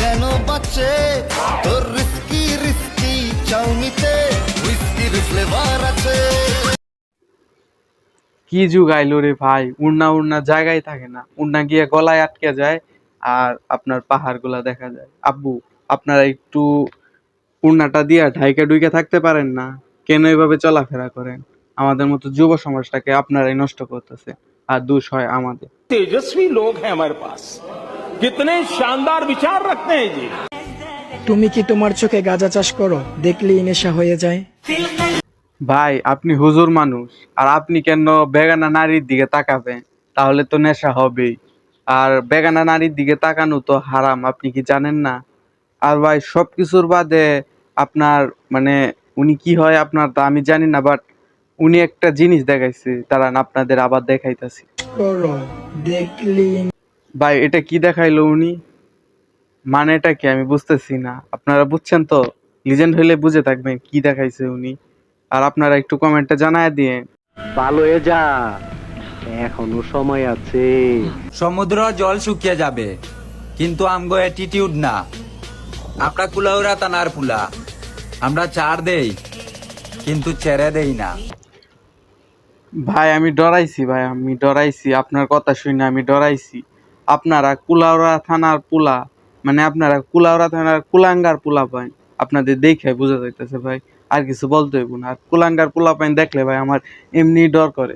যেন বাঁচে। তোর রিস্কি রিস্কি চাউমিতে রিস্কি ফ্লেভার আছে। কি যুগ আইলো রে ভাই? উড়না উড়না জায়গায় থাকে না। উড়না গিয়ে গলায় আটকে যায় আর আপনার পাহাড়গুলা দেখা যায়। আব্বু, আপনারা একটু উড়নাটা দিয়া ঢাইকা ঢুইকা থাকতে পারেন না? কেন এভাবে চলাফেরা করেন? আমাদের মতো যুব সমাজটাকে আপনারাই নষ্ট করতেছে আর দোষ হয় আমাদের। তেজস্বী লোক হ্যাঁ আমার পাস। কিতনে শানদার বিচার রাখতে হ্যাঁ জি। তুমি কি তোমার চোখে গাঁজা চাষ করো? দেখলে নেশা হয়ে যায়। ভাই আপনি হুজুর মানুষ আর আপনি কেন বেগানা নারীর দিকে তাকাবেন? তাহলে তো নেশা হবেই। আর বেগানা নারীর দিকে তাকানো তো হারাম আপনি কি জানেন না? আর ভাই সব কিছুর বাদে আপনার মানে উনি কি হয় আপনার তা আমি জানি না বাট উনি একটা জিনিস দেখাইছে দাঁড়ান আপনাদের আবার দেখাইতাছি। করো দেখলেই ভাই এটা কি দেখাইলো উনি? মানে এটা কি আমি বুঝতেছি না। আপনারা বুঝছেন তো? লিজেন্ড হইলে বুঝে থাকবেন কি দেখাইছে উনি। আর আপনারা একটু কমেন্টে জানায় দিয়ে ভালো হয়ে যা এখনও সময় আছে। সমুদ্র জল শুকিয়ে যাবে কিন্তু আমগো অ্যাটিটিউড না। আমরা কুলাউরা তানার পুলা আমরা চার দেই কিন্তু ছেড়ে দেই না। ভাই, আমি ডরাইছি ভাই, আমি ডরাইছি। আপনার কথা শুনে আমি ডরাইছি। আপনারা কুলাউড়া থানার পোলা মানে আপনারা কুলাউড়া থানার কুলাঙ্গার পোলা পাই আপনাদের দেখে বোঝা যাইতেছে ভাই, আর কিছু বলতে হইব না। আর কুলাঙ্গার পোলা পাইন দেখলে ভাই, আমার এমনি ডর করে।